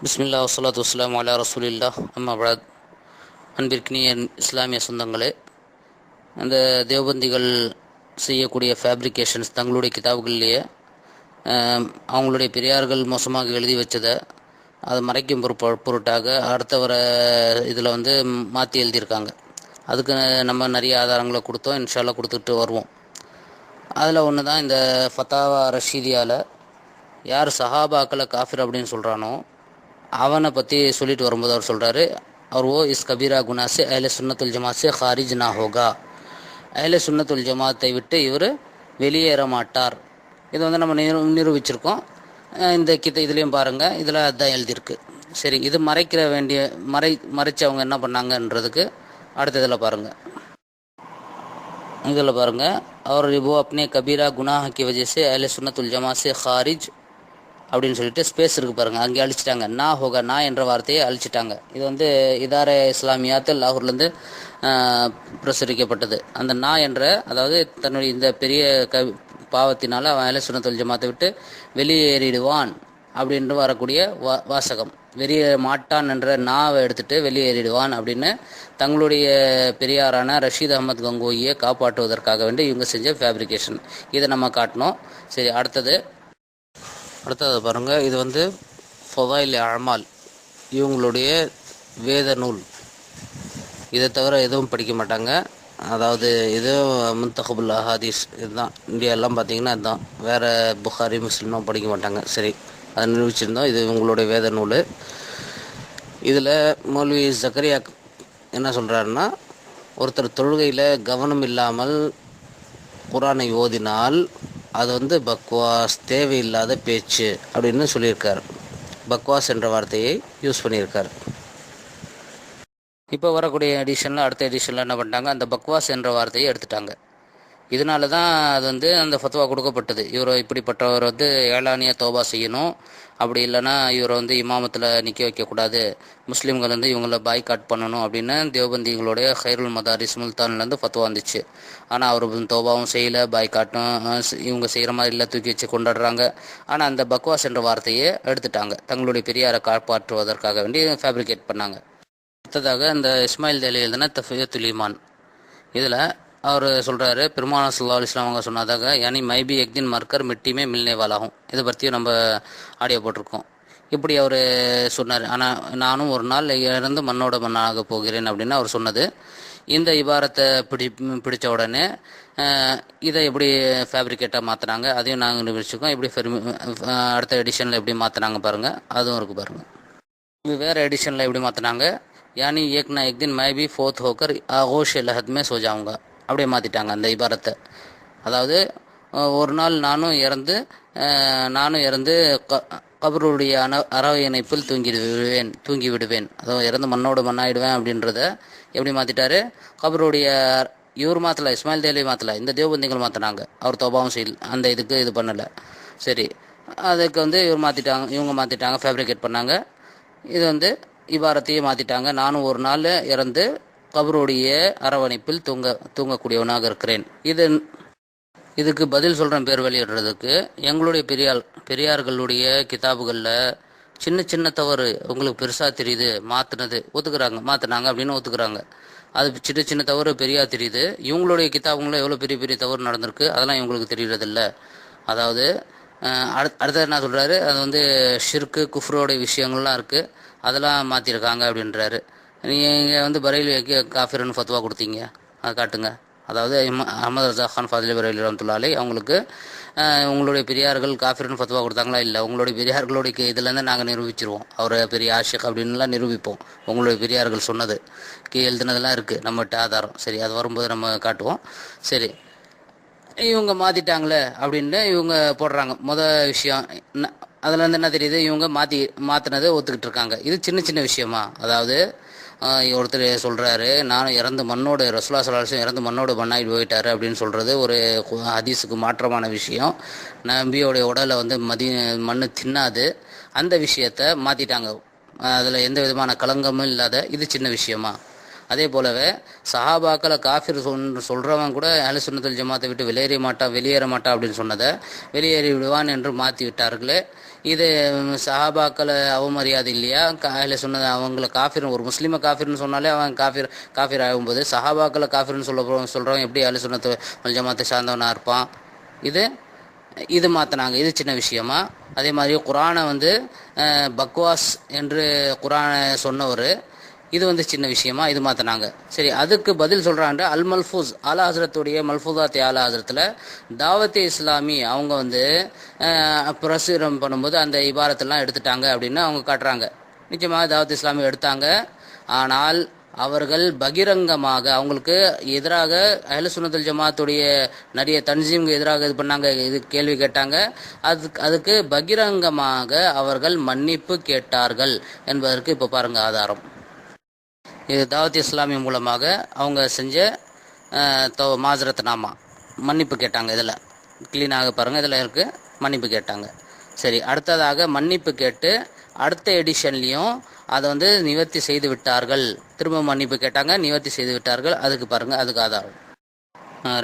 பிஸ்மில்லா வசலாத் வஸ்லாம் அலா ரசூலில்லா அம்மாபாத் அன்பிற்கினிய இஸ்லாமிய சொந்தங்களே அந்த தேவபந்திகள் செய்யக்கூடிய ஃபேப்ரிகேஷன்ஸ் தங்களுடைய கிதாபுகள்லேயே அவங்களுடைய பெரியார்கள் மோசமாக எழுதி வச்சதை அதை மறைக்கும் பொறுப்ப பொருட்டாக அடுத்த வர இதில் வந்து மாற்றி எழுதியிருக்காங்க. அதுக்கு நம்ம நிறைய ஆதாரங்களை கொடுத்தோம். இன்ஷால்லா கொடுத்துட்டு வருவோம். அதில் ஒன்று தான் இந்த ஃபத்தாவா ரஷீதியாவில் யார் சஹாபாக்களை காஃபிர் அப்படின்னு சொல்கிறானோ அவனை பற்றி சொல்லிட்டு வரும்போது அவர் சொல்கிறாரு அவர் ஓ இஸ் கபீரா குனாசே அஹ்ல சுன்னத்துல் ஜமாத் சே ஹாரிஜ் நா ஹோகா அஹ்ல சுன்னத்துல் ஜமாத்தை விட்டு இவர் வெளியேற மாட்டார் இது வந்து நம்ம நிரு நிரூபிச்சிருக்கோம் அஹ் இந்த கித்த இதுலேயும் பாருங்கள் இதில் அதுதான் எழுதியிருக்கு சரி இது மறைக்கிற வேண்டிய மறை மறைச்சவங்க என்ன பண்ணாங்கன்றதுக்கு அடுத்த இதில் பாருங்கள் இதில் பாருங்கள் और वो अपने कबीरा गुनाह की वजह से अहले सुन्नतुल जमा से खारिज அப்படின்னு சொல்லிட்டு ஸ்பேஸ் இருக்கு பாருங்க. அங்கே அழிச்சிட்டாங்க. நா ஹோகா நா என்ற வார்த்தையை அழிச்சிட்டாங்க. இது வந்து இதார இஸ்லாமியாத்து லாகூர்லேருந்து பிரசுரிக்கப்பட்டது. அந்த நா என்ற அதாவது தன்னுடைய இந்த பெரிய க பாவத்தினால அவன் அஹ்ல சுன்னத்துல் ஜமாத்தை விட்டு வெளியேறிடுவான் அப்படின்ட்டு வரக்கூடிய வா வாசகம். வெளியே மாட்டான் என்ற நாவை எடுத்துட்டு வெளியேறிடுவான் அப்படின்னு தங்களுடைய பெரியாரான ரஷீத் அகமது கங்கோயை காப்பாற்றுவதற்காக வேண்டி இவங்க செஞ்ச ஃபேப்ரிகேஷன் இதை நம்ம காட்டினோம் சரி அடுத்தது அடுத்தது பாருங்கள் இது வந்து ஃபொதாயில் அழமால் இவங்களுடைய வேத நூல். இதை தவிர எதுவும் படிக்க மாட்டாங்க. அதாவது இது முந்தகபுல் அஹாதீஸ் இதுதான். இந்தியாலாம் பார்த்தீங்கன்னா இதுதான். வேறு புகாரி முஸ்லீம்லாம் படிக்க மாட்டாங்க. சரி அதை நிரூபிச்சிருந்தோம். இது இவங்களுடைய வேத நூல். இதில் மௌல்வி ஜக்கரியா என்ன சொல்கிறாருன்னா ஒருத்தர் தொழுகையில் கவனம் இல்லாமல் குரானை ஓதினால் அது வந்து பக்வாஸ் தேவையில்லாத பேச்சு அப்படின்னு சொல்லியிருக்கார். பக்வாஸ் என்ற வார்த்தையை யூஸ் பண்ணியிருக்கார். இப்போ வரக்கூடிய எடிஷனில் அடுத்த எடிஷனில் என்ன பண்ணிட்டாங்க? அந்த பக்வாஸ் என்ற வார்த்தையை எடுத்துட்டாங்க. இதனால தான் அது வந்து அந்த ஃபத்வா கொடுக்கப்பட்டது. இவர் இப்படிப்பட்டவர் வந்து ஏழானிய தோபா செய்யணும். அப்படி இல்லைன்னா இவரை வந்து இமாமத்தில் நிற்க வைக்கக்கூடாது. முஸ்லீம்கள் வந்து இவங்கள பாய்காட் பண்ணணும் அப்படின்னு தேவபந்திகளுடைய ஹைருல் மதாரிஸ் முல்தான்லேருந்து ஃபத்வா வந்துச்சு. ஆனால் அவர் வந்து தோபாவும் செய்யலை பாய்காட்டும் இவங்க செய்கிற மாதிரி இல்லை தூக்கி வச்சு கொண்டாடுறாங்க. ஆனால் அந்த பக்வாஸ் என்ற வார்த்தையை எடுத்துட்டாங்க. தங்களுடைய பெரியாரை காப்பாற்றுவதற்காக வேண்டி ஃபேப்ரிகேட் பண்ணாங்க. அடுத்ததாக இந்த இஸ்மாயில் தேலி எழுதின தஃபியத்துல் ஈமான். இதில் அவர் சொல்கிறாரு பெருமானா சல்லா அலிஸ்லாம் அவங்க சொன்னதாக யானி மைபி எக்தின் மர்க்கர் மிட்டிமே மில்னே வாலாகும் இதை பற்றியும் நம்ம ஆடியோ போட்டிருக்கோம் இப்படி அவர் சொன்னார் ஆனால் நானும் ஒரு நாள் இறந்து மண்ணோட மண்ணாக போகிறேன் அப்படின்னு அவர் சொன்னது இந்த இபாரத்தை பிடி பிடிச்ச உடனே அஹ், இதை எப்படி ஃபேப்ரிகேட்டாக மாற்றினாங்க அதையும் நாங்கள் நிரூபிச்சிருக்கோம் எப்படி ஃபெர்மி அஹ், அடுத்த எடிஷனில் எப்படி மாற்றினாங்க பாருங்கள் அதுவும் இருக்குது பாருங்கள் இது வேறு எடிஷனில் எப்படி மாற்றினாங்க யானி ஏக் ना एक दिन मैं भी फोत होकर आगोश लहद में सो जाऊंगा அப்படியே மாற்றிட்டாங்க அந்த இபாரத்தை. அதாவது ஒரு நாள் நானும் இறந்து நானும் இறந்து க கபருடைய அன அறவை இணைப்பில் தூங்கி விடுவேன் தூங்கி விடுவேன் அதாவது இறந்து மண்ணோடு மண்ணாயிடுவேன் அப்படின்றத எப்படி மாற்றிட்டாரு கபருடைய இவர் மாற்றல இஸ்மாயில் தேலி மாற்றல இந்த தேவபந்திகள் மாற்றினாங்க அவர் தோபாவும் செய்யல் அந்த இதுக்கு இது பண்ணலை. சரி அதுக்கு வந்து இவர் மாற்றிட்டாங்க இவங்க மாற்றிட்டாங்க ஃபேப்ரிகேட் பண்ணாங்க. இது வந்து இவ்வாரத்தையே மாற்றிட்டாங்க நானும் ஒரு நாள் இறந்து கபருடைய அரவணைப்பில் தூங்க தூங்கக்கூடியவனாக இருக்கிறேன். இது இதுக்கு பதில் சொல்கிறேன் பேர் வெளியிடுறதுக்கு. எங்களுடைய பெரியார் பெரியார்களுடைய கிதாபுகளில் சின்ன சின்ன தவறு உங்களுக்கு பெருசாக தெரியுது மாற்றினது ஒத்துக்கிறாங்க மாற்றினாங்க அப்படின்னு ஒத்துக்கிறாங்க. அது சின்ன சின்ன தவறு பெரியா தெரியுது. இவங்களுடைய கிதாபுங்களில் எவ்வளோ பெரிய பெரிய தவறு நடந்திருக்கு அதெல்லாம் இவங்களுக்கு தெரியறதில்ல. அதாவது அடுத் அடுத்தது என்ன சொல்கிறாரு அது வந்து ஷிர்கு குஃப்ரோடைய விஷயங்கள்லாம் இருக்குது அதெல்லாம் மாற்றிருக்காங்க அப்படின்றாரு. நீங்கள் வந்து பரையிலுக்கு காஃபிரன் ஃபத்துவா கொடுத்தீங்க. அதை காட்டுங்க. அதாவது அஹமது ரஜா கான் ஃபாதிலி பரைலி ரஹமத்துல்லாலே அவங்களுக்கு உங்களுடைய பெரியார்கள் காஃபிரன் ஃபத்துவா கொடுத்தாங்களா? இல்லை. உங்களுடைய பெரியார்களுடைய இதுலேருந்து நாங்கள் நிரூபிச்சிருவோம். அவரை பெரிய ஆஷிக் அப்படின்லாம் நிரூபிப்போம். உங்களுடைய பெரியார்கள் சொன்னது. கீ எழுதுனதெல்லாம் இருக்குது நம்மகிட்ட ஆதாரம். சரி அது வரும்போது நம்ம காட்டுவோம். சரி. இவங்க மாற்றிட்டாங்களே அப்படின்னு இவங்க போடுறாங்க. முத விஷயம் அதுலேருந்து இருந்து என்ன தெரியுது? இவங்க மாற்றி மாற்றினதை ஒத்துக்கிட்டு இருக்காங்க. இது சின்ன சின்ன விஷயமா? அதாவது ஒருத்தர் சொல்கிறாரு நான் இறந்து மண்ணோடு ரசுல்லா சலாஹம் இறந்து மண்ணோடு மண்ணாகி போயிட்டாரு அப்படின்னு சொல்கிறது ஒரு ஹதீஸுக்கு மாற்றமான விஷயம். நம்பியோடைய உடலை வந்து மதி மண் தின்னாது. அந்த விஷயத்த மாற்றிட்டாங்க அதில் எந்த விதமான களங்கமும் இல்லாத இது சின்ன விஷயமா? அதே போலவே சஹாபாக்களை காஃபிர் சொன் சொல்கிறவன் கூட அஹ்ல சுன்னத்துல் ஜமாத்தை விட்டு வெளியேற மாட்டான் வெளியேற மாட்டான் அப்படின்னு சொன்னதை வெளியேறி விடுவான் என்று மாற்றி விட்டார்களே. இது சஹாபாக்களை அவமரியாதை இல்லையா? அஹ்ல சொன்னது அவங்கள காஃபிர் ஒரு முஸ்லீமை காஃபிர்னு சொன்னாலே அவன் காஃபிர் காஃபிர் ஆகும்போது சஹாபாக்களை காஃபிர்னு சொல்ல சொல்கிறவன் எப்படி அஹ்ல சுன்னத்து ஜமாத்தை சார்ந்தவனாக இருப்பான்? இது இது மாற்றினாங்க இது சின்ன விஷயமா? அதே மாதிரி குரானை வந்து பக்வாஸ் என்று குரானை சொன்னவர் இது வந்து சின்ன விஷயமா இது மாற்றினாங்க சரி அதுக்கு பதில் சொல்கிறாங்க அல் மல்ஃபூஸ் ஆலா ஹசரத்துடைய மல்ஃபூதாத்தி ஆலா ஹசரத்தில் தாவத்தே இஸ்லாமி அவங்க வந்து பிரசுரம் பண்ணும்போது அந்த இபாரத்தெல்லாம் எடுத்துட்டாங்க அப்படின்னு அவங்க காட்டுறாங்க. நிச்சயமாக தாவத் இஸ்லாமி எடுத்தாங்க. ஆனால் அவர்கள் பகிரங்கமாக அவங்களுக்கு எதிராக அஹ்ல சுனதல் ஜமாத்துடைய நிறைய தன்சீமுக்கு எதிராக இது பண்ணாங்க இது கேள்வி கேட்டாங்க. அதுக்கு அதுக்கு பகிரங்கமாக அவர்கள் மன்னிப்பு கேட்டார்கள் என்பதற்கு இப்போ பாருங்க ஆதாரம். இது தாவத் இஸ்லாமி மூலமாக அவங்க செஞ்ச தோ மாசரத் நாமா. மன்னிப்பு கேட்டாங்க இதில். க்ளீனாக பாருங்கள் இதில் இருக்குது மன்னிப்பு கேட்டாங்க. சரி அடுத்ததாக மன்னிப்பு கேட்டு அடுத்த எடிஷன்லேயும் அதை வந்து நிவர்த்தி செய்து விட்டார்கள். திரும்ப மன்னிப்பு கேட்டாங்க நிவர்த்தி செய்து விட்டார்கள். அதுக்கு பாருங்கள் அதுக்கு ஆதாரம்.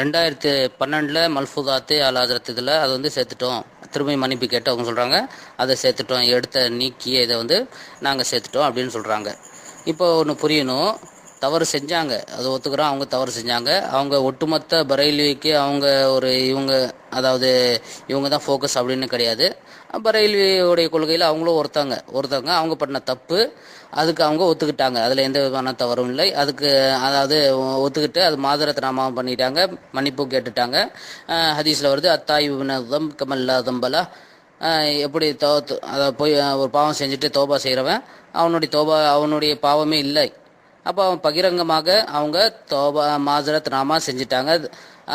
ரெண்டாயிரத்து பன்னெண்டில் மல்ஃபுதாத்து அல் ஹசரத் இதில் அதை வந்து சேர்த்துட்டோம். திரும்ப மன்னிப்பு கேட்டு அவங்க சொல்கிறாங்க அதை சேர்த்துட்டோம். எடுத்த நீக்கிய இதை வந்து நாங்கள் சேர்த்துட்டோம் அப்படின்னு சொல்கிறாங்க இப்போ ஒன்று புரியணும். தவறு செஞ்சாங்க. அதை ஒத்துக்கிறோம். அவங்க தவறு செஞ்சாங்க. அவங்க ஒட்டுமொத்த பரைலிக்கு அவங்க ஒரு இவங்க அதாவது இவங்க தான் ஃபோக்கஸ் அப்படின்னு கிடையாது. பரைலியோடைய கொள்கையில் அவங்களும் ஒருத்தவங்க. ஒருத்தவங்க அவங்க பண்ண தப்பு. அதுக்கு அவங்க ஒத்துக்கிட்டாங்க. அதில் எந்த விதமான தவறும் இல்லை. அதுக்கு அதாவது ஒத்துக்கிட்டு அது மாதரத் நாமாவும் பண்ணிட்டாங்க. மன்னிப்பு கேட்டுட்டாங்க. ஹதீஸில் வருது அத்தாய் தம் கமல்லா தம்பலா. எப்படி தோத்து தோ- அதாவது போய் ஒரு பாவம் செஞ்சுட்டு தோபா செய்கிறவன் அவனுடைய தோபா அவனுடைய பாவமே இல்லை. அப்போ அவன் பகிரங்கமாக அவங்க தோபா மாசரத் நாமா செஞ்சிட்டாங்க.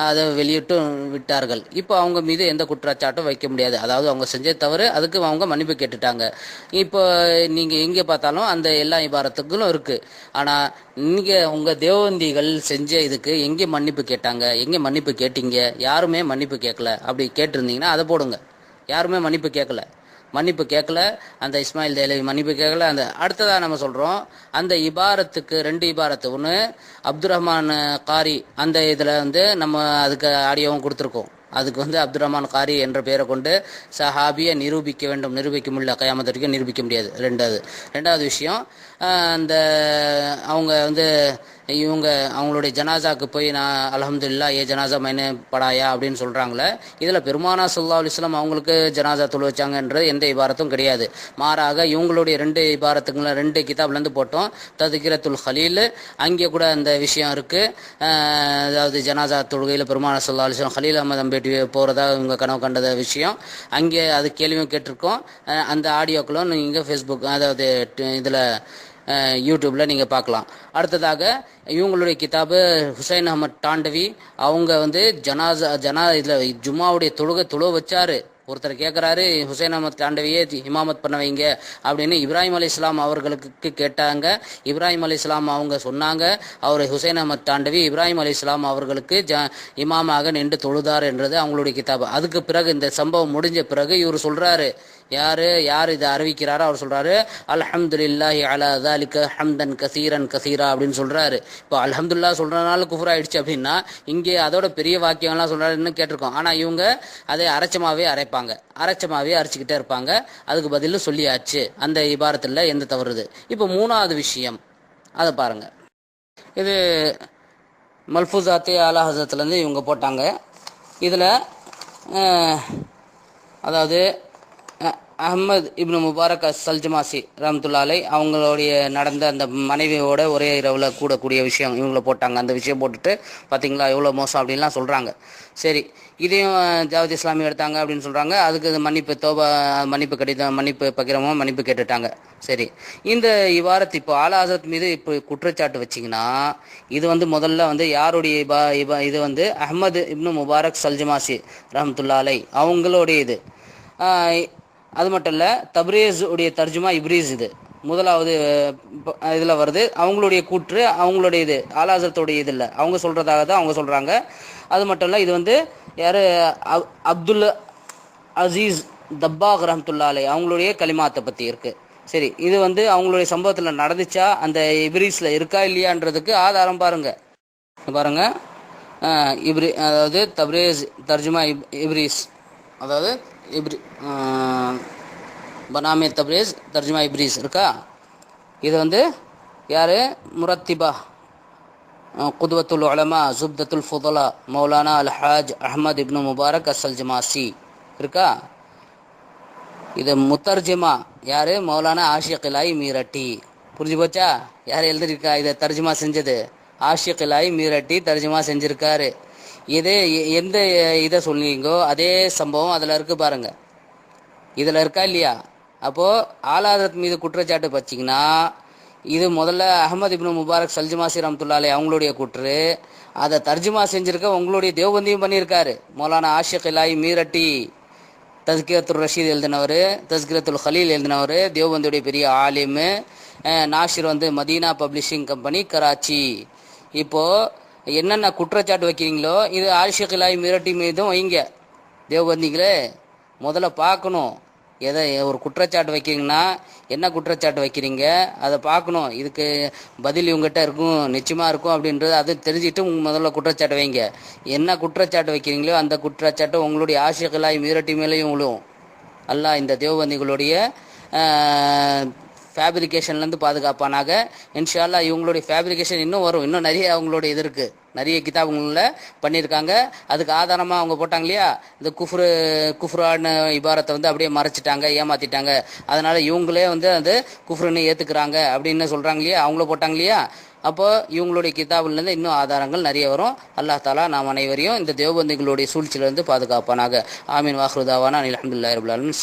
அதை வெளியிட்டு விட்டார்கள். இப்போ அவங்க மீது எந்த குற்றச்சாட்டும் வைக்க முடியாது. அதாவது அவங்க செஞ்ச தவறு அதுக்கு அவங்க மன்னிப்பு கேட்டுட்டாங்க. இப்போ நீங்கள் எங்கே பார்த்தாலும் அந்த எல்லா இபாரத்துக்களும் இருக்குது ஆனால் நீங்கள் உங்கள் தேவந்திகள் செஞ்ச இதுக்கு எங்கே மன்னிப்பு கேட்டாங்க? எங்கே மன்னிப்பு கேட்டீங்க? யாருமே மன்னிப்பு கேட்கல. அப்படி கேட்டிருந்தீங்கன்னா அதை போடுங்க. யாருமே மன்னிப்பு கேட்கல. மன்னிப்பு கேட்கல. அந்த இஸ்மாயில் தேலவி மன்னிப்பு கேட்கல. அந்த அடுத்ததாக நம்ம சொல்கிறோம் அந்த இபாரத்துக்கு ரெண்டு இபாரத்து. ஒன்று அப்துல் ரஹ்மான் காரி அந்த இதில் வந்து நம்ம அதுக்கு ஆடியோவும் கொடுத்துருக்கோம். அதுக்கு வந்து அப்துல் ரஹ்மான் காரி என்ற பெயரை கொண்டு சஹாபியை நிரூபிக்க வேண்டும். நிரூபிக்க முடியல கயாமத்து வரைக்கும் நிரூபிக்க முடியாது. ரெண்டாவது ரெண்டாவது விஷயம் அந்த அவங்க வந்து இவங்க அவங்களுடைய ஜனாசாக்கு போய் நான் அலமதுல்லா ஏ ஜனாசா மைனே படாயா அப்படின்னு சொல்கிறாங்களே இதில் பெருமானா சல்லா அலிஸ்லாம் அவங்களுக்கு ஜனாசா தொழு வச்சாங்கன்றது எந்த இபாரத்தும் கிடையாது. மாறாக இவங்களுடைய ரெண்டு இபாரத்துக்குள்ள ரெண்டு கிதாப்லேருந்து போட்டோம். ததுக்கிரத்துல் ஹலீல் அங்கே கூட அந்த விஷயம் இருக்குது அதாவது ஜனாசா தொழுகையில் பெருமானா சல்லா அலிஸ்லாம் ஹலீல் அஹமது அம்பேட்டி போகிறதா இவங்க கனவு கண்டத விஷயம். அங்கே அது கேள்வியும் கேட்டிருக்கோம். அந்த ஆடியோக்களும் நீங்கள் ஃபேஸ்புக் அதாவது இதில் யூடியூப்பில் நீங்கள் பார்க்கலாம். அடுத்ததாக இவங்களுடைய கிதாபு ஹுசைன் அஹமத் டாண்டவி அவங்க வந்து ஜனாசா ஜனா இதில் ஜும்மாவுடைய தொழுகை தொழு வச்சாரு. ஒருத்தர் கேட்குறாரு ஹுசைன் அஹமத் காண்டவியே இமாமத் பண்ண வைங்க. அப்படின்னு இப்ராஹிம் அலி இஸ்லாம் அவர்களுக்கு கேட்டாங்க. இப்ராஹிம் அலி இஸ்லாம் அவங்க சொன்னாங்க அவர் ஹுசைன் அஹமத் தாண்டவி இப்ராஹிம் அலி இஸ்லாம் அவர்களுக்கு ஜ இமாமாக நின்று தொழுதார் என்றது அவங்களுடைய கிதாபு. அதுக்கு பிறகு இந்த சம்பவம் முடிஞ்ச பிறகு இவர் சொல்கிறாரு யாரு யார் இதை அறிவிக்கிறாரோ? அவர் சொல்றாரு அல்ஹம்துலில்லாஹி அலா தாலிக ஹம்தன் கசீரன் கசீரா அப்படின்னு சொல்றாரு. இப்போ அல்ஹம்துல்லா சொல்றதுனால குஃபர் ஆயிடுச்சு அப்படின்னா இங்கே அதோட பெரிய வாக்கியம்லாம் சொல்றாருன்னு கேட்டிருக்கோம். ஆனால் இவங்க அதை அரைச்சமாவே அரைப்பாங்க. அரைச்சமாவே அரைச்சிக்கிட்டே இருப்பாங்க. அதுக்கு பதிலும் சொல்லியாச்சு. அந்த இபாரத்தில் எந்த தவறுது? இப்போ மூணாவது விஷயம். அதை பாருங்க. இது மல்ஃபூசாத்தே ஆலா ஹசரத்துலேருந்து இவங்க போட்டாங்க. இதில் அதாவது அஹ், இப்னு முபாரக் சல்ஜமாசி ரம்துல்லாலை அவங்களுடைய நடந்த அந்த மனைவியோட ஒரே இரவில் கூடக்கூடிய விஷயம் இவங்கள போட்டாங்க. அந்த விஷயம் போட்டுட்டு பார்த்தீங்களா எவ்வளோ மோசம் அப்படின்லாம் சொல்கிறாங்க சரி இதையும் ஜாவத் இஸ்லாமி எடுத்தாங்க அப்படின்னு சொல்கிறாங்க அதுக்கு மன்னிப்பு தோபா மன்னிப்பு கடிதம் மன்னிப்பு பகிரமும் மன்னிப்பு கேட்டுட்டாங்க. சரி இந்த இவாரத் இப்போ ஆலா ஹசரத் மீது இப்போ குற்றச்சாட்டு வச்சிங்கன்னா இது வந்து முதல்ல வந்து யாருடைய இபா இபா இது வந்து அஹ்மது இப்னு முபாரக் சல்ஜமாசி ரஹமத்துல்லா அலை அவங்களுடைய இது. அது மட்டும் இல்லை தப்ரேஸ் உடைய தர்ஜுமா இப்ரீஸ் இது. முதலாவது இதில் வருது. அவங்களுடைய கூற்று அவங்களுடைய இது ஆலாசத்துடைய இது இல்லை. அவங்க சொல்கிறதாக தான் அவங்க சொல்கிறாங்க அது மட்டும் இல்லை இது வந்து யார் அப்துல் அசீஸ் தப்பாக் ரஹமத்துல்லாலே அவங்களுடைய கலிமாத்தை பற்றி இருக்குது சரி இது வந்து அவங்களுடைய சம்பவத்தில் நடந்துச்சா? அந்த இப்ரீஸில் இருக்கா இல்லையான்றதுக்கு ஆதாரம் பாருங்கள் பாருங்கள் இப்ரி அதாவது தப்ரேஸ் தர்ஜுமா இப் இப்ரீஸ் அதாவது இப்ரி பனாமே தப்ரேஸ் தர்ஜுமா இப்ரீஸ் இருக்கா? இது வந்து யார்? முரத்திபா. குதுவத்துல் உலமா ஜுப்தத்துல் ஃபுதலா மௌலானா அல் ஹாஜ் அஹமது இப்னு முபாரக் அசல் ஜமாசி இருக்கா? இது முத்தர்ஜிமா. யார்? மௌலானா ஆஷிக் இலாய் மீரட்டி. புரிஞ்சு போச்சா? யார் எழுதிருக்கா இதை? தர்ஜுமா செஞ்சது. ஆஷிக் இலாய் மீரட்டி தர்ஜுமா செஞ்சுருக்காரு. இது எந்த இதை சொன்னீங்கோ அதே சம்பவம் அதில் இருக்கு பாருங்க. இதில் இருக்கா இல்லையா? அப்போ ஆலாதத் மீது குற்றச்சாட்டு வச்சிங்கன்னா இது முதல்ல அகமது இப்னு முபாரக் சல்ஜுமாசி ரம்துல்லாலே அவங்களுடைய குற்று. அதை தர்ஜுமா செஞ்சிருக்க உங்களுடைய தேவபந்தியும் பண்ணியிருக்காரு. மௌலானா ஆஷிக் இலாய் மீரட்டி தஸ்கிரத்துல் ரஷீத் எழுதினவர் தஸ்கிரத்துல் ஹலீல் எழுதினவர் தேவபந்தியுடைய பெரிய ஆலிமு. நாஷிர் வந்து மதீனா பப்ளிஷிங் கம்பெனி கராச்சி. இப்போ என்னென்ன குற்றச்சாட்டு வைக்கிறீங்களோ இது ஆஷிக் இலாய் மீரட்டி மீதும் வைங்க. தேவபந்திகளே முதல்ல பார்க்கணும். எதை ஒரு குற்றச்சாட்டு வைக்கிறீங்கன்னா என்ன குற்றச்சாட்டு வைக்கிறீங்க? அதை பார்க்கணும். இதுக்கு பதில் இவங்ககிட்ட இருக்கும் நிச்சயமாக இருக்கும் அப்படின்றது அது தெரிஞ்சுட்டு முதல்ல குற்றச்சாட்டு வைங்க. என்ன குற்றச்சாட்டு வைக்கிறீங்களோ அந்த குற்றச்சாட்டு உங்களுடைய ஆசைகளாய் மீரட்டி மேலேயும் விழும். அல்லா இந்த தேவபந்திகளுடைய ஃபேப்ரிகேஷன்லேருந்து பாதுகாப்பானாக. இன்ஷால்லா இவங்களுடைய ஃபேப்ரிகேஷன் இன்னும் வரும். இன்னும் நிறைய அவங்களுடைய இது இருக்குது நிறைய கிதாபுங்களில் பண்ணியிருக்காங்க. அதுக்கு ஆதாரமாக அவங்க போட்டாங்க இல்லையா? இந்த குஃப்ரு குஃப்ரான இபாரத்தை வந்து அப்படியே மறைச்சிட்டாங்க ஏமாத்திட்டாங்க. அதனால இவங்களே வந்து அது குஃப்ருன்னு ஏற்றுக்கிறாங்க அப்படின்னு சொல்கிறாங்க இல்லையா? அவங்கள போட்டாங்க இல்லையா? அப்போ இவங்களுடைய கிதாபுலேருந்து இன்னும் ஆதாரங்கள் நிறைய வரும். அல்லாஹ் தாலா நாம் அனைவரையும் இந்த தேவபந்திகளுடைய சூழ்ச்சியிலிருந்து பாதுகாப்பானாக. ஆமீன். வாஹ்ருதாவானா அனில் அஹமதுல்லாஹி ரபுல் அலமின்